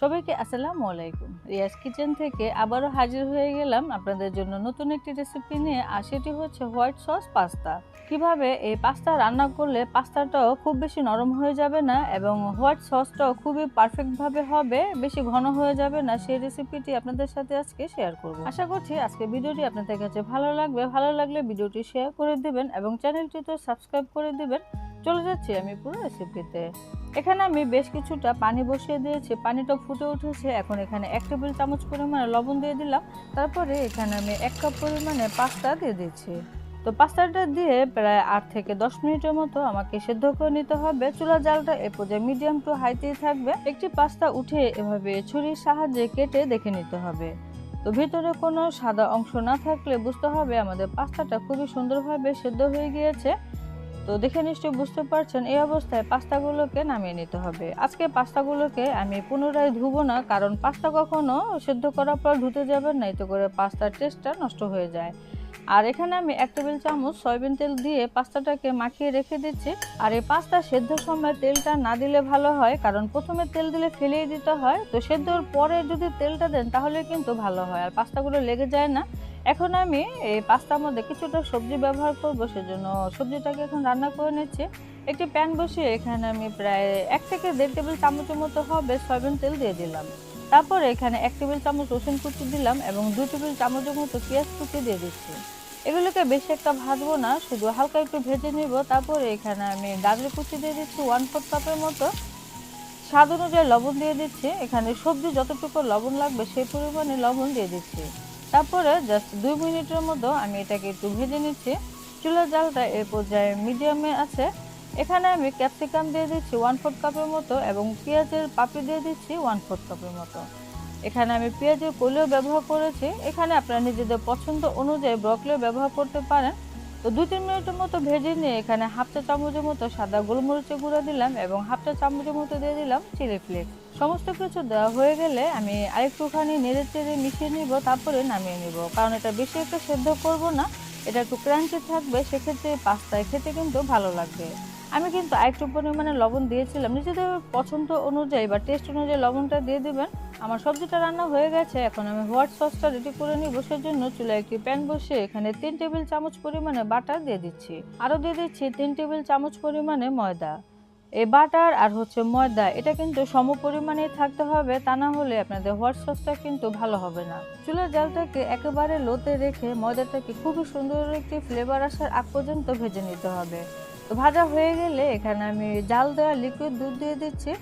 সবাইকে আসসালামু আলাইকুম। রিয়াজ কিচেন থেকে আবারও হাজির হয়ে গেলাম আপনাদের জন্য নতুন একটি রেসিপি নিয়ে, আর সেটি হচ্ছে হোয়াইট সস পাস্তা। কীভাবে এই পাস্তা রান্না করলে পাস্তাটাও খুব বেশি নরম হয়ে যাবে না এবং হোয়াইট সসটাও খুবই পারফেক্টভাবে হবে, বেশি ঘন হয়ে যাবে না, সেই রেসিপিটি আপনাদের সাথে আজকে শেয়ার করব। আশা করছি আজকে ভিডিওটি আপনাদের কাছে ভালো লাগবে। ভালো লাগলে ভিডিওটি শেয়ার করে দিবেন এবং চ্যানেলটি তো সাবস্ক্রাইব করে দিবেন। চলে যাচ্ছি আমি পুরো রেসিপিতে এখানে আমি বেশ কিছুটা পানি বসিয়ে দিয়েছি। পানিটা ফুটে উঠেছে। এখন এখানে এক টেবিল চামচ পরিমাণে লবণ দিয়ে দিলাম। তারপরে এখানে আমি এক কাপ পরিমাণে পাস্তা দিয়ে দিচ্ছি। তো পাস্তাটা দিয়ে প্রায় আট থেকে দশ মিনিটের মতো আমাকে সেদ্ধ করে নিতে হবে। চুলা জালটা এ পর্যায়ে মিডিয়াম টু হাইতেই থাকবে। একটি পাস্তা উঠে এভাবে ছুরির সাহায্যে কেটে দেখে নিতে হবে। তো ভিতরে কোনো সাদা অংশ না থাকলে বুঝতে হবে আমাদের পাস্তাটা খুবই সুন্দরভাবে সেদ্ধ হয়ে গিয়েছে। তো দেখে নিশ্চয়ই বুঝতে পারছেন, এই অবস্থায় পাস্তাগুলোকে নামিয়ে নিতে হবে। আজকে পাস্তাগুলোকে আমি পুনরায় ধুবো না, কারণ পাস্তা কখনো সেদ্ধ করার পর ধুতে যাবেন না, এতে করে পাস্তার টেস্টটা নষ্ট হয়ে যায়। আর এখানে আমি এক টেবিল চামচ সয়াবিন তেল দিয়ে পাস্তাটাকে মাখিয়ে রেখে দিচ্ছি। আর এই পাস্তা সেদ্ধর সময় তেলটা না দিলে ভালো হয়, কারণ প্রথমে তেল দিলে ফেলিয়ে দিতে হয়। তো সেদ্ধর পরে যদি তেলটা দেন, তাহলে কিন্তু ভালো হয়। আর পাস্তাগুলো লেগে যায় না এখন আমি এই পাস্তার মধ্যে কিছুটা সবজি ব্যবহার করব, সেজন্য সবজিটাকে এখন রান্না করে নিচ্ছি। একটি প্যান বসিয়ে এখানে আমি প্রায় এক থেকে দেড় টেবিল চামচের মতো হবে সয়াবিন তেল দিয়ে দিলাম। তারপরে এখানে এক টেবিল চামচ রসুন কুচি দিলাম এবং দু টেবিল চামচের মতো পেঁয়াজ কুচি দিয়ে দিচ্ছি। এগুলোকে বেশি একটা ভাজবো না, শুধু হালকা একটু ভেজে নিব। তারপরে এখানে আমি গাজর কুচি দিয়ে দিচ্ছি ওয়ান ফোর্থ কাপের মতো। স্বাদ অনুযায়ী লবণ দিয়ে দিচ্ছি। এখানে সবজি যতটুকু লবণ লাগবে সেই পরিমাণে লবণ দিয়ে দিচ্ছি। তারপরে জাস্ট দুই মিনিটের মতো আমি এটাকে একটু ভেজে নিচ্ছি। চুলার জালটা এর পর্যায়ে মিডিয়ামে আছে। এখানে আমি ক্যাপসিকাম দিয়ে দিচ্ছি ওয়ান ফোর্থ কাপের মতো এবং পেঁয়াজের পাপড়ি দিয়ে দিচ্ছি ওয়ান ফোর্থ কাপের মতো। এখানে আমি পেঁয়াজের কলিও ব্যবহার করেছি। এখানে আপনারা নিজেদের পছন্দ অনুযায়ী ব্রকলিও ব্যবহার করতে পারেন। তো দু তিন মিনিটের মতো ভেজে নিয়ে এখানে হাফ চা চামচের মতো সাদা গোলমরিচের গুঁড়ো দিলাম এবং হাফ চা চামচের মতো দিয়ে দিলাম চিলি ফ্লেক্স সমস্ত কিছু দেওয়া হয়ে গেলে আমি আরেকটুখানি নেড়ে চেড়ে মিশিয়ে নিব, তারপরে নামিয়ে নিব। কারণ এটা বেশি একটা সেদ্ধ করব না, এটা একটু ক্রাঞ্চি থাকবে, সেক্ষেত্রে পাস্তায় খেতে কিন্তু ভালো লাগবে। আমি কিন্তু আরেকটু পরিমাণে লবণ দিয়েছিলাম। নিজেদের পছন্দ অনুযায়ী বা টেস্ট অনুযায়ী লবণটা দিয়ে দেবেন। আমার সবজিটা রান্না হয়ে গেছে, এখন আমি হোয়াইট সসটা রেডি করে নিই বসার জন্য চুলায় একটি প্যান বসে এখানে তিন টেবিল চামচ পরিমাণে বাটার দিয়ে দিচ্ছি। আরও দিয়ে দিচ্ছি তিন টেবিল চামচ পরিমাণে ময়দা। এই বাটার আর হচ্ছে ময়দা, এটা কিন্তু সম পরিমাণেই থাকতে হবে, তা না হলে আপনাদের হোয়াইট সসটা কিন্তু ভালো হবে না। চুলার জালটাকে একেবারে লোতে রেখে ময়দাটাকে খুবই সুন্দর একটি ফ্লেভার আসার আগ পর্যন্ত ভেজে নিতে হবে। তো ভাজা হয়ে গেলে এখানে আমি জাল দেওয়া লিকুইড দুধ দিয়ে দিচ্ছি।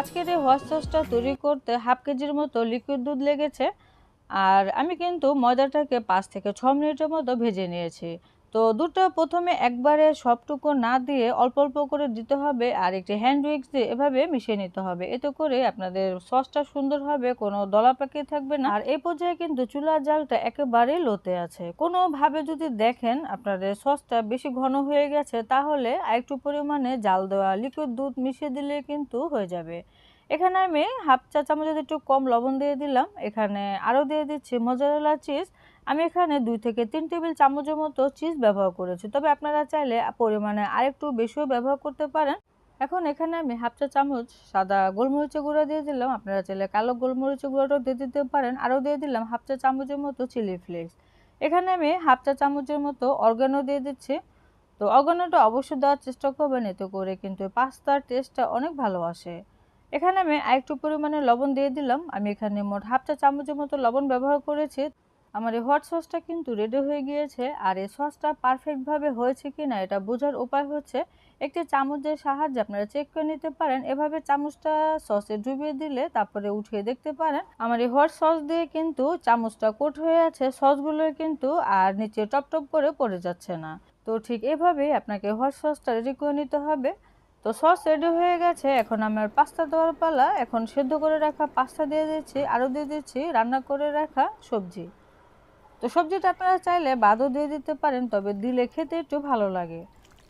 আজকের এই হোয়াইট সসটা তৈরি করতে হাফ কেজির মতো লিকুইড দুধ লেগেছে। আর আমি কিন্তু ময়দাটাকে পাঁচ থেকে ছ মিনিটের মতো ভেজে নিয়েছি। তো দুধটা প্রথমে একবারে সবটুকু না দিয়ে অল্প অল্প করে দিতে হবে আর একটি হ্যান্ড উইক্স দিয়ে এভাবে মিশিয়ে নিতে হবে। এতে করে আপনাদের সসটা সুন্দর হবে, কোনো দলা পাকিয়ে থাকবে না। আর এই পর্যায়ে কিন্তু চুলার জালটা একেবারেই লোতে আছে। কোনোভাবে যদি দেখেন আপনাদের সসটা বেশি ঘন হয়ে গেছে, তাহলে আরেকটু পরিমাণে জাল দেওয়া লিকুইড দুধ মিশিয়ে দিলে কিন্তু হয়ে যাবে। এখানে আমি হাফ চা চামচের একটু কম লবণ দিয়ে দিলাম, এখানে আরও দিয়ে দিচ্ছি মজারেলা চিজ আমি এখানে দুই থেকে তিন টেবিল চামচের মতো চিজ ব্যবহার করেছি। তবে আপনারা চাইলে পরিমাণে আরেকটু বেশিও ব্যবহার করতে পারেন। এখন এখানে আমি হাফ চা চামচ সাদা গোলমরিচের গুঁড়ো দিয়ে দিলাম। আপনারা চাইলে কালো গোলমরিচের গুঁড়োটাও দিয়ে দিতে পারেন। আরও দিয়ে দিলাম হাফ চা চামচের মতো চিলি ফ্লেক্স এখানে আমি হাফ চা চামচের মতো অর্গানো দিয়ে দিচ্ছি। তো অর্গানোটা অবশ্যই দেওয়ার চেষ্টা করবেন, এতে করে কিন্তু পাস্তার টেস্টটা অনেক ভালো আসে। এখানে আমি আরেকটু পরিমাণে লবণ দিয়ে দিলাম। আমি এখানে মোট হাফ চা চামচের মতো লবণ ব্যবহার করেছি। আমার এই হোয়াইট সসটা কিন্তু রেডি হয়ে গিয়েছে আর এই সসটা পারফেক্টভাবে হয়েছে কি না এটা বোঝার উপায় হচ্ছে একটি চামচের সাহায্যে আপনারা চেক করে নিতে পারেন। এভাবে চামচটা সসে ডুবিয়ে দিলে তারপরে উঠিয়ে দেখতে পারেন। আমার এই হোয়াইট সস দিয়ে কিন্তু চামচটা কোট হয়ে আছে সসগুলো কিন্তু আর নিচে টপ টপ করে পড়ে যাচ্ছে না। তো ঠিক এভাবেই আপনাকে হোয়াইট সসটা রেডি করে নিতে হবে। তো সস রেডি হয়ে গেছে, এখন আমার পাস্তা দেওয়ার পালা। এখন সেদ্ধ করে রাখা পাস্তা দিয়ে দিচ্ছি আরও দিয়ে দিচ্ছি, রান্না করে রাখা সবজি। তো সবজিটা আপনারা চাইলে বাদও দিয়ে দিতে পারেন, তবে দিলে খেতে একটু ভালো লাগে।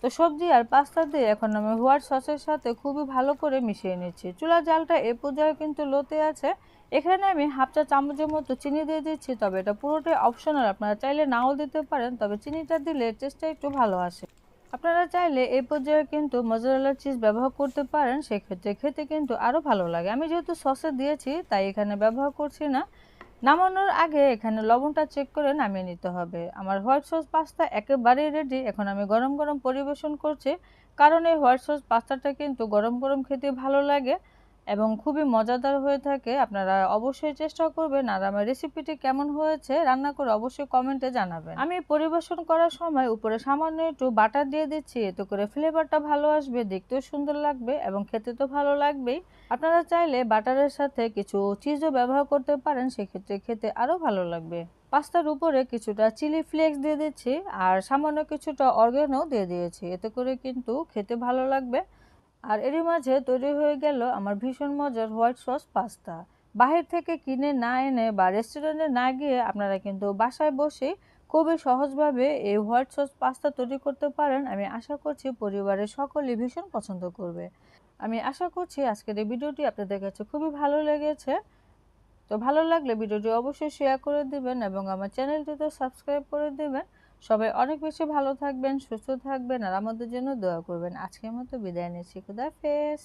তো সবজি আর পাস্তা দিয়ে এখন আমি হোয়াইট সসের সাথে খুবই ভালো করে মিশিয়ে নিচ্ছি। চুলার জালটা এ পর্যায়ে কিন্তু লোতে আছে। এখানে আমি হাফ চা চামচের মতো চিনি দিয়ে দিচ্ছি, তবে এটা পুরোটাই অপশনাল আপনারা চাইলে নাও দিতে পারেন, তবে চিনিটা দিলে টেস্টটা একটু ভালো আসে। আপনারা চাইলে এই পর্যায়ে কিন্তু মজারেলা চিজ ব্যবহার করতে পারেন, সেক্ষেত্রে খেতে কিন্তু আরও ভালো লাগে। আমি যেহেতু সসে দিয়েছি, তাই এখানে ব্যবহার করছি না। নামানোর আগে এখানে লবণটা চেক করে নামিয়ে নিতে হবে। আমার হোয়াইট সস পাস্তা একেবারেই রেডি এখন আমি গরম গরম পরিবেশন করছি। কারণ এই হোয়াইট সস পাস্তাটা কিন্তু গরম গরম খেতে ভালো লাগে। এবং খুবই মজাদার হয়ে থাকে। আপনারা অবশ্যই চেষ্টা করবেন আর আমার রেসিপিটি কেমন হয়েছে রান্না করে অবশ্যই কমেন্টে জানাবেন। আমি পরিবেশন করার সময় উপরে সামান্য একটু বাটার দিয়ে দিচ্ছি, এতে করে ফ্লেভারটা ভালো আসবে, দেখতেও সুন্দর লাগবে এবং খেতে তো ভালো লাগবেই। আপনারা চাইলে বাটারের সাথে কিছু চিজও ব্যবহার করতে পারেন, সেক্ষেত্রে খেতে আরও ভালো লাগবে। পাস্তার উপরে কিছুটা চিলি ফ্লেক্স দিয়ে দিচ্ছি আর সামান্য কিছুটা অর্গ্যানও দিয়ে দিয়েছি, এতে করে কিন্তু খেতে ভালো লাগবে। আর এরই মাঝে তৈরি হয়ে গেল আমার ভীষণ মজার হোয়াইট সস পাস্তা। বাহির থেকে কিনে না এনে বা রেস্টুরেন্টে না গিয়ে আপনারা কিন্তু বাসায় বসে খুবই সহজভাবে এই হোয়াইট সস পাস্তা তৈরি করতে পারেন। আমি আশা করছি পরিবারের সকলেই ভীষণ পছন্দ করবে। আমি আশা করছি আজকের এই ভিডিওটি আপনাদের কাছে খুবই ভালো লেগেছে। তো ভালো লাগলে ভিডিওটি অবশ্যই শেয়ার করে দিবেন এবং আমার চ্যানেলটিতে সাবস্ক্রাইব করে দিবেন। সবাই অনেক বেশি ভালো থাকবেন, সুস্থ থাকবেন আর আমাদের জন্য দোয়া করবেন। আজকের মতো বিদায় নিচ্ছি। খুদাফেজ